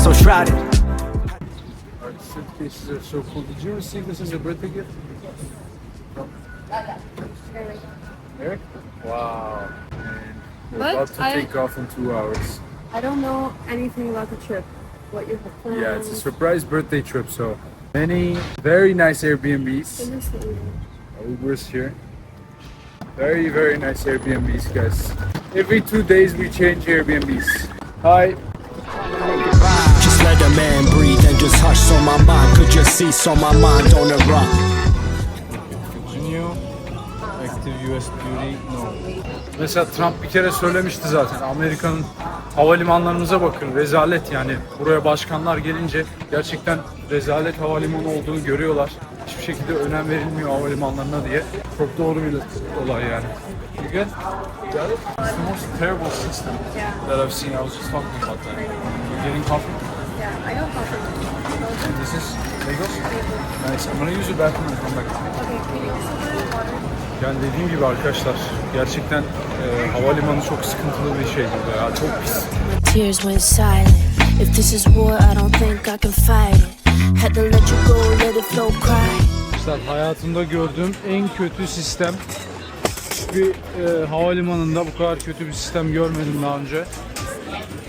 everything so shrouded. Our suitcases are so cool. Did you receive this as a birthday gift? Yes. Eric? Wow. And we're What? about to I- take off in two hours. I don't know anything about the trip. What you have planned. Yeah, it's a surprise birthday trip, so many very nice Airbnbs. Uber's here. Very, very nice Airbnbs, guys. Every two days we change Airbnbs. Hi. Let a man breathe and just hush so my mind could just see so my mind don't erupt. Continue. Active US Beauty. No. Mesela Trump bir kere söylemişti zaten. Amerika'nın havalimanlarınıza bakın. Rezalet yani. Buraya başkanlar gelince gerçekten rezalet havalimanı olduğunu görüyorlar. Hiçbir şekilde önem verilmiyor havalimanlarına diye. Çok doğru bir olay yani. You good? It's the most terrible system that I've seen. I was just talking about that. You getting coffee? Yeah, I got coffee. And this is bagels? Nice. I'm gonna use the bathroom and come back. Okay, can you get water? Yani dediğim gibi arkadaşlar gerçekten e, havalimanı çok sıkıntılı bir şey burada ya çok pis. Tears went silent. If this is war, I don't think I can fight it. Had to let you go, let it flow, cry. Arkadaşlar hayatımda gördüğüm en kötü sistem bir e, havalimanında bu kadar kötü bir sistem görmedim daha önce.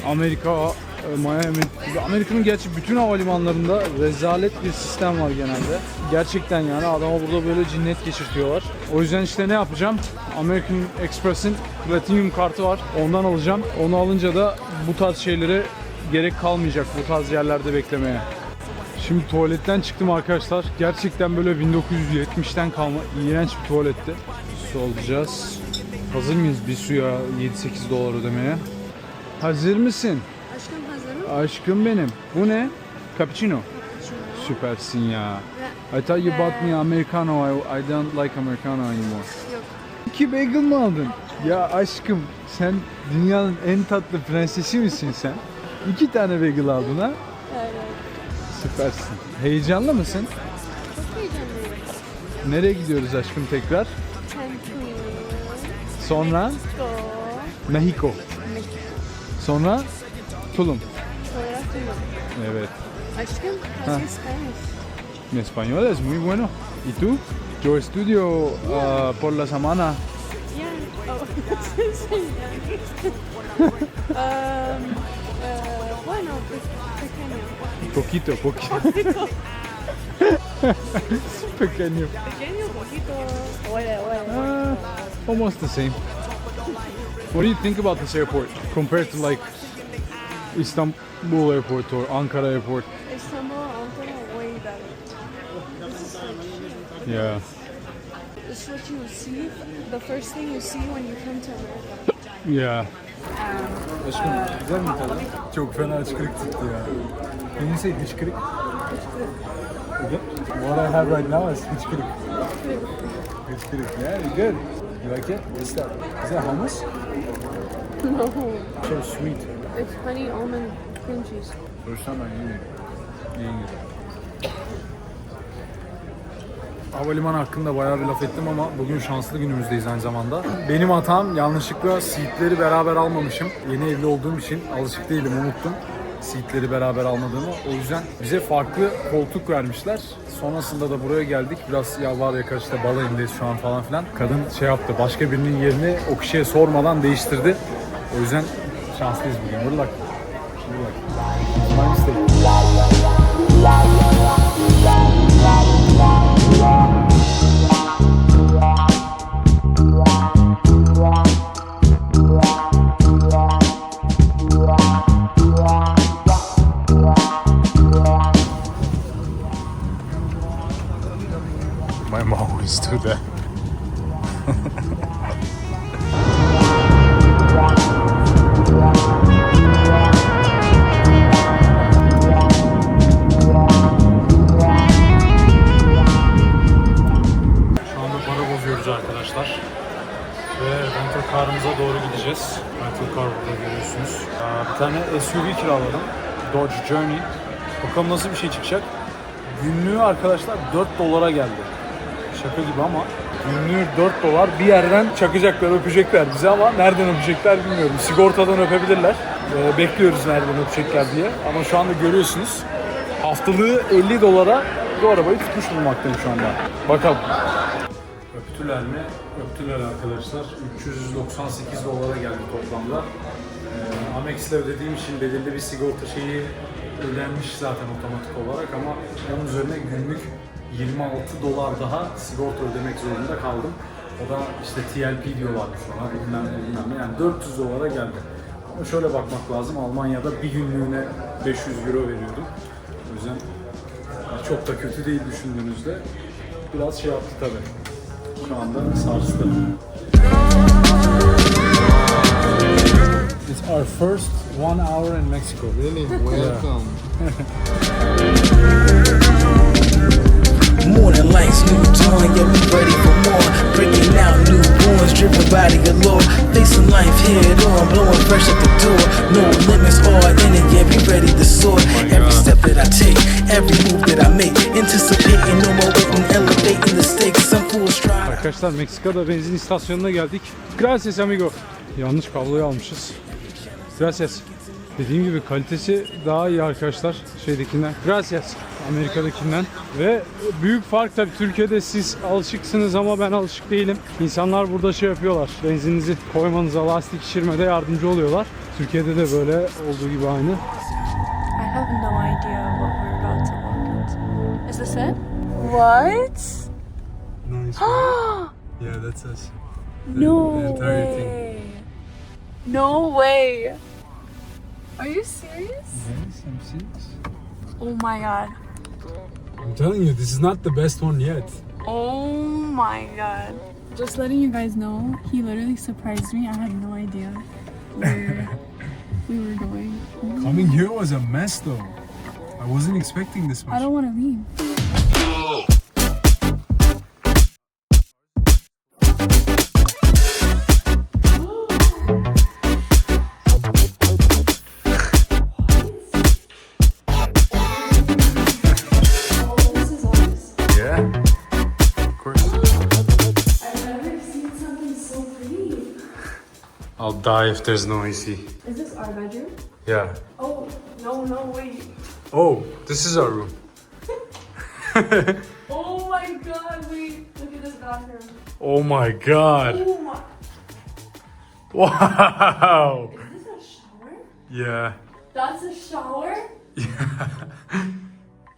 Amerika, Miami, Amerika'nın gerçi bütün havalimanlarında rezalet bir sistem var genelde. Gerçekten yani adama burada böyle cinnet geçirtiyorlar. O yüzden işte ne yapacağım? American Express'in Platinum kartı var. Ondan alacağım. Onu alınca da bu tarz şeylere gerek kalmayacak bu tarz yerlerde beklemeye. Şimdi tuvaletten çıktım arkadaşlar. Gerçekten böyle 1970'ten kalma iğrenç bir tuvaletti. Su alacağız. Hazır mıyız bir suya 7-8 dolar ödemeye? Hazır mısın? Aşkım benim. Bu ne? Cappuccino. Süpersin ya. I thought you bought me americano. I, I don't like americano anymore. Yok. İki bagel mı aldın? Ya aşkım sen dünyanın en tatlı prensesi misin sen? İki tane bagel aldın ha? Evet. Süpersin. Heyecanlı mısın? Çok heyecanlıyım. Nereye gidiyoruz aşkım tekrar? Cancun. Sonra Go. Mexico. Sonra Tulum. Evet. Aşkım, Ha. your Spanish? Mi español es muy bueno. ¿Y tú? Yo estudio ah, por la semana. Yeah. Oh, um, eh, bueno, pues. Poquito, poquito. Pequeño. Pequeño, poquito. Ah, almost the same. What do you think about this airport compared to like Istanbul airport or Ankara airport? Istanbul, Ankara, way better. This is so cheap. Yeah. It's what you see, the first thing you see when you come to America. Yeah. Aşkım güzel mi tadı? Çok fena hıçkırık tuttu ya. Can you say hıçkırık? Okay. What I have right now is hıçkırık. Hıçkırık. Yeah, good. You like it? What's that? Is that hummus? No, So sweet. it's honey almond cream cheese. First time I'm eating. Eating it. Havalimanı hakkında bayağı bir laf ettim ama bugün şanslı günümüzdeyiz aynı zamanda. Benim hatam yanlışlıkla seatleri beraber almamışım. Yeni evli olduğum için alışık değilim unuttum seatleri beraber almadığımı. O yüzden bize farklı koltuk vermişler. Sonrasında da buraya geldik. Biraz yalvar yakar işte balayındayız şu an falan filan. Kadın şey yaptı başka birinin yerini o kişiye sormadan değiştirdi. O yüzden şanslıyız bugün. Good luck. Good. Car burada görüyorsunuz. Bir tane SUV kiraladım. Dodge Journey. Bakalım nasıl bir şey çıkacak. Günlüğü arkadaşlar 4 dolara geldi. Şaka gibi ama günlüğü 4 dolar bir yerden çakacaklar, öpecekler bizi ama nereden öpecekler bilmiyorum. Sigortadan öpebilirler. Ee, bekliyoruz nereden öpecekler diye. Ama şu anda görüyorsunuz. Haftalığı 50 dolara bu arabayı tutmuş bulunmaktayım şu anda. Bakalım. Öptüler mi? Öptüler arkadaşlar. 398 dolara geldi toplamda. Ee, Amex'le ödediğim için belirli bir sigorta şeyi ödenmiş zaten otomatik olarak ama onun üzerine günlük 26 dolar daha sigorta ödemek zorunda kaldım. O da işte TLP diyorlarmış ona bilmem bilmem ne yani 400 dolara geldi. Ama şöyle bakmak lazım Almanya'da bir günlüğüne 500 euro veriyordum. O yüzden çok da kötü değil düşündüğünüzde. Biraz şey yaptı tabii. Şu anda sarstı. It's our first one hour in Mexico. Really? Welcome. Morning lights, new dawn, yeah, we ready for more. Breaking out new borns, driven by the galore. Facing life head on, blowing fresh at the door. No limits, all Arkadaşlar Meksika'da benzin istasyonuna geldik. Gracias amigo. Yanlış kabloyu almışız. Gracias. Dediğim gibi kalitesi daha iyi arkadaşlar şeydekinden. Gracias Amerika'dakinden. Ve büyük fark tabii Türkiye'de siz alışıksınız ama ben alışık değilim. İnsanlar burada şey yapıyorlar. Benzininizi koymanıza lastik şişirmede yardımcı oluyorlar. Türkiye'de de böyle olduğu gibi aynı. I have no idea what we're about to walk into. Is this it? What? Nice. yeah, that's us. No the entire thing. way. No way. Are you serious? Yes, I'm serious? Oh my god. I'm telling you this is not the best one yet. Oh my god. Just letting you guys know, he literally surprised me. I had no idea where we were going. Coming here was a mess though. I wasn't expecting this much. I don't want to leave. I'll die if there's no AC. Is this our bedroom? Yeah. Oh, no, no, wait. Oh, this is our room. Oh my god, wait. Look at this bathroom. Oh my god. Oh my. Wow. Is this a shower? Yeah. That's a shower? Yeah.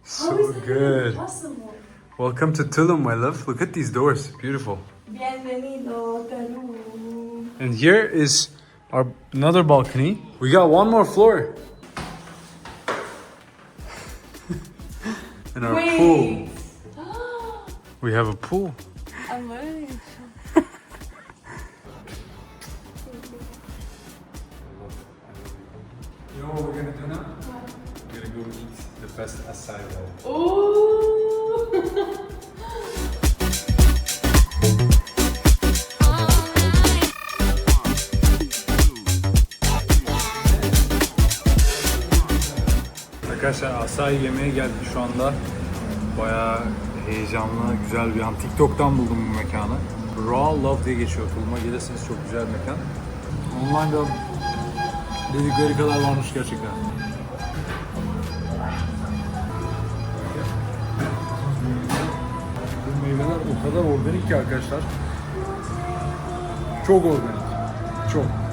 So How is that good. possible? Welcome to Tulum, my love. Look at these doors. Beautiful. Bienvenido, Peru. And here is our another balcony. We got one more floor. and our pool. We have a pool. I'm literally. You know what we're gonna do now? We're gonna go eat the best acai bowl. Ooh. Arkadaşlar asay yemeğe geldik şu anda. Bayağı heyecanlı, güzel bir an. TikTok'tan buldum bu mekanı. Raw Love diye geçiyor. Tulum'a gelirseniz çok güzel mekan. Online'da dedikleri kadar varmış gerçekten. Bu meyveler o kadar organik ki arkadaşlar. Çok organik. Çok.